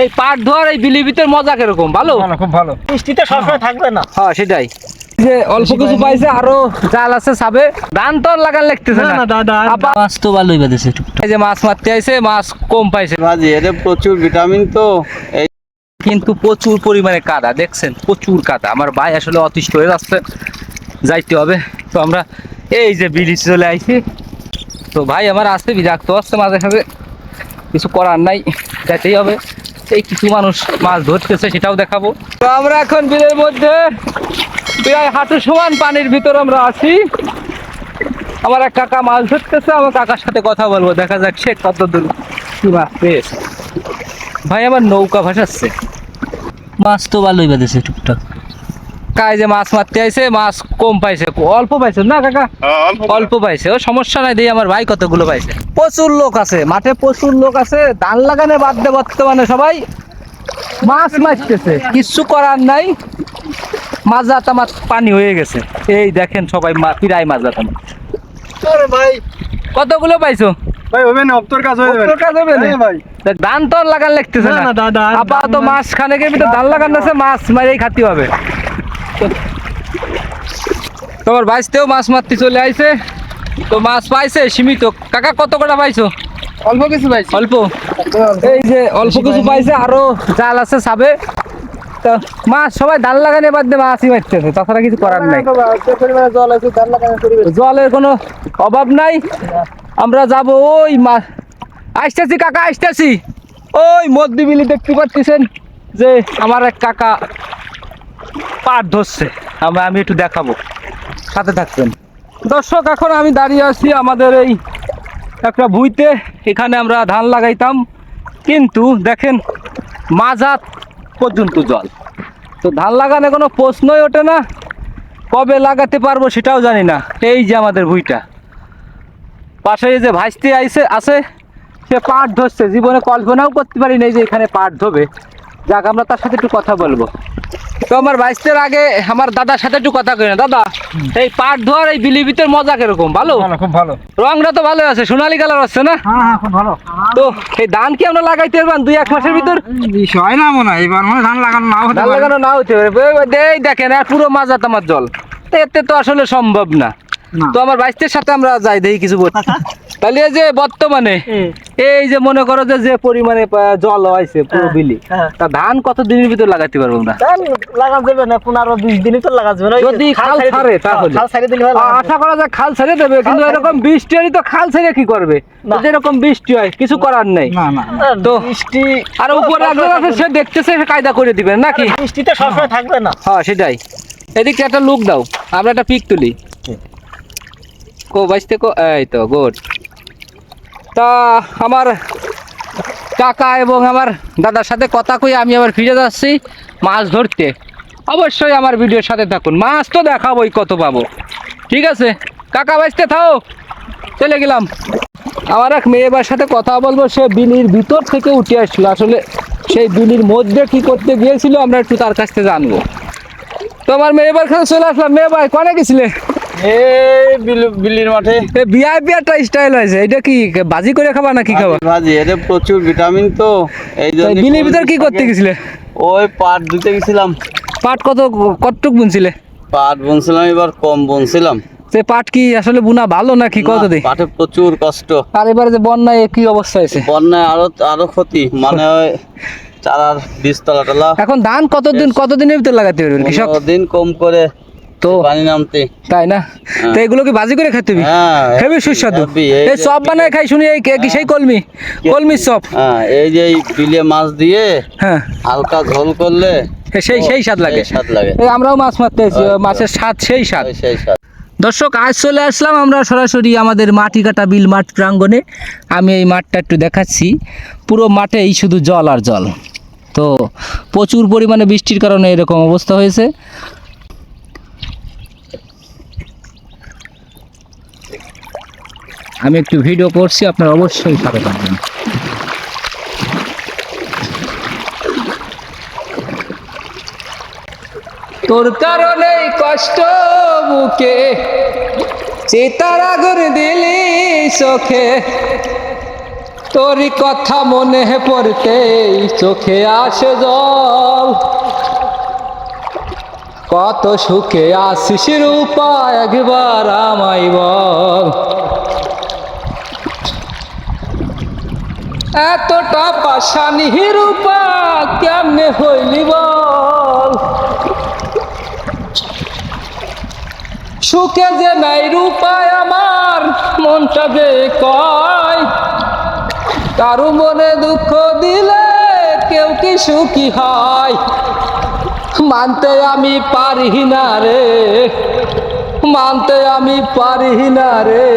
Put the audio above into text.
এই পাট ধোয়ার এই বিলিবিতের মজা কীরকম? ভালো? ভালো খুব ভালো। বৃষ্টিতে সবসময় থাকবে না। হ্যাঁ সেটাই। যে অল্প কিছু পাইছে আরও জাল আছে সাবে। ধান তো আর লাগান লাগতেছে না, না। না, দাদা, মাছ তো ভালোই বেঁধেছে এই যে মাছ মারতে আইছে মাছ কম পাইছে। এতে প্রচুর ভিটামিন তো। এই কিন্তু প্রচুর পরিমাণে কাদা দেখছেন? প্রচুর কাদা। আমার ভাই আসলে অতিষ্ঠ হয়ে যাচ্ছে। যাইতে হবে। তো আমরা এই যে বিলিচ চলে আইছি। তো ভাই আমার আসতে বিরক্ত আসছে মাঝে সাথে কিছু করার নাই যাইতেই হবে। এই কিছু মানুষ মাছ ধরতেছে, সেটাও দেখাবো। তো আমরা এখন বিলের মধ্যে প্রায় হাঁটু সমান পানির ভিতর আমরা আছি। আমার এক কাকা মাছ ধরতেছে, আমার কাকার সাথে কথা বলব, দেখা যাক সে কত দূর কি মাছ পেয়েছে। ভাই, আমার নৌকা ভাসাচ্ছে। মাছ তো ভালোই বেঁধেছে টুকটাক। কায় যে মাছ মারতে আইছে মাছ কম পাইছে। অল্প পাইছে না কাকা? অল্প পাইছে। ও সমস্যা নাই দেই আমার ভাই কতগুলো পাইছে। প্রচুর লোক আছে মাঠে প্রচুর লোক আছে। ধান লাগানে বাদ দে বর্তমানে সবাই। মাছ মারতেছে কিচ্ছু করার নাই। মাজা তামার পানি হয়ে গেছে। এই দেখেন সবাই মা- পিরাই মাজা তামার আরে ভাই। কতগুলো পাইছো? ভাই হবে না অপ্তর কাজ হয়ে যাবে। অপ্তর কাজ হবে না? হ্যাঁ ভাই। ধান তো লাগান লাগতেছে না, দাদা, আপাতত মাছ খানেকের ভিতরে ধান লাগান আছে মাছ মারেই খাতি হবে। তোমার বাইসতেও মাছ মারতে চলে আইছে। তো মাছ পাইছে সীমিত। কাকা কত কটা পাইছো? অল্প কিছু ভাই অল্প? এই যে অল্প কিছু পাইছে আরও জাল আছে সাবে তো মাছ সবাই লাগানে বাদ দিয়ে মাছই মারতেছে তাছাড়া কিছু করার নাই। জলের কোনো অভাব নাই। আমরা যাব ওই মা আসতেছি কাকা আসতেছি। ওই মধ্যবিলি দেখতে পাচ্ছেন যে আমার এক কাকা পাট ধরছে। আমরা, আমি একটু দেখাবো। সাথে থাকবেন। দর্শক, এখন আমি দাঁড়িয়ে আছি আমাদের এই একটা ভুইতে। এখানে আমরা ধান লাগাইতাম। কিন্তু দেখেন, মাঝাত পর্যন্ত জল। তো ধান লাগানো কোনো প্রশ্নই ওঠে না। কবে লাগাতে পারব সেটাও জানি না। এই যে আমাদের ভুইটা। পাশে যে ভাইস্তি আইসে আছে। সে পাট ধরছে। জীবনে কল্পনাও করতে পারি নাই যে এখানে পাট ধোবে যাক, আমরা তার সাথে একটু কথা বলব। তো আমার বাইশটার আগে আমার দাদার সাথে একটু কথা কই না দাদা। এই পাট ধোয়ার এই বিলিবিতের মজা কীরকম ভালো? খুব ভালো। রংটা তো ভালো আছে সোনালী কালার আছে না? হ্যাঁ হ্যাঁ খুব ভালো। তো এই ধান কি আমরা লাগাইতে পারবেন দুই এক মাসের ভিতর? বিষয় না মনে হয় এবার মনে ধান লাগানো নাও হতে লাগানো না হতে পারে। এই- দেখেন আর পুরো মাজা তোমার জল। এতে তো আসলে সম্ভব না। না। তো আমার বাইশটির সাথে আমরা যাই দেখি কিছু বলতে। তাহলে এই যে বর্তমানে এই যে মনে করো যে যে পরিমাণে জল হয়েছে পুরো বিলি হ্যাঁ। তা ধান কত দিনের ভিতর লাগাতে পারব আমরা? ধান লাগা যাবে না পনেরো বিশ দিনই তো লাগা যাবে যদি খাল ছাড়ে ছাড়ে তাহলে। খাল ছাড়ে দিলে আশা করা যায় খাল ছেড়ে দেবে কিন্তু এরকম বৃষ্টি হলে তো খাল ছেড়ে কি করবে? বৃষ্টি হয় কিছু করার নেই। তো বৃষ্টি আর উপরে একজন আছে সে দেখতেছে সে কায়দা করে দিবেন নাকি? বৃষ্টিতে সবসময় থাকবে না। হ্যাঁ সেটাই। এদিকে একটা লুক দাও আমরা একটা পিক তুলি। কো বাঁচতে কো এই তো গুড। তা আমার কাকা এবং আমার দাদার সাথে কথা কই আমি আবার ফিরে যাচ্ছি মাছ ধরতে। অবশ্যই আমার ভিডিওর সাথে থাকুন। মাছ তো দেখাবোই কত পাবো। ঠিক আছে? কাকা, বাঁচতে থাও। চলে গেলাম। আমার এক মেয়েবার সাথে কথা বলব। সে বিলির ভিতর থেকে উঠে আসছিল আসলে সেই বিলির মধ্যে কি করতে গিয়েছিল আমরা একটু তার কাছ থেকে জানব। তো আমার মেয়েবার কাছে চলে আসলাম। মেয়ে ভাই, কনে গেছিলে? এই বিল- বিল্লির মাঠে। এ বিয়া স্টাইল হয়েছে এটা কি বাজি করে খাবা না কি খাবা? ভাজি এতে প্রচুর ভিটামিন তো এই তো জন্য বিলির ভিতর কি করতে গেছিলে? ওই পাট গেছিলাম। পাট কত কতটুক বুনছিলে? পাট বুনছিলাম এবার কম বুনছিলাম। সে পাট কি আসলে বুনা ভালো নাকি কত না, পাটে প্রচুর কষ্ট। আর এবারে যে বন্যায় কি অবস্থা হয়েছে? বন্যায় আরও আরও ক্ষতি মানে চারার বীজ তলা টলা। এখন ধান কতদিন কতদিনের ভিতর লাগাতে পারবেন কৃষক? দিন কম করে তো পানি নামতে। তাই না? তো এগুলো কি বাজি করে খেতে হবে হ্যাঁ হেবি সুস্বাদু। এই এই সব বানায় খাই শুনি এই কি সেই কলমি? সব। হ্যাঁ এই যে এই বিলে মাছ দিয়ে হ্যাঁ। হালকা ঝোল করলে সেই সেই স্বাদ লাগে। স্বাদ লাগে। আমরাও মাছ মারতে মাছের স্বাদ সেই স্বাদ। সেই স্বাদ। দর্শক আজ চলে আসলাম আমরা সরাসরি আমাদের মাটি কাটা বিল মাঠ প্রাঙ্গণে। আমি এই মাঠটা একটু দেখাচ্ছি। পুরো মাঠেই শুধু জল আর জল। তো প্রচুর পরিমাণে বৃষ্টির কারণে এরকম অবস্থা হয়েছে। আমি একটু ভিডিও করছি, আপনারা অবশ্যই সাথে থাকবেন। তোর কারণে কষ্ট বুকে, চিতার আগুন দিলি চোখে। তোরই কথা মনে পড়তে চোখে আসে জল। কত সুখে আসিস রূপা, একবার আমায় বল। এতটা পাশানি রূপা কেমনে হইলি বল? সুখে যে নাই রূপায় আমার, মনটা যে কয়? কারু মনে দুঃখ দিলে কেউ কি সুখী হয়? মানতে আমি পারি না রে, মানতে আমি পারি না রে।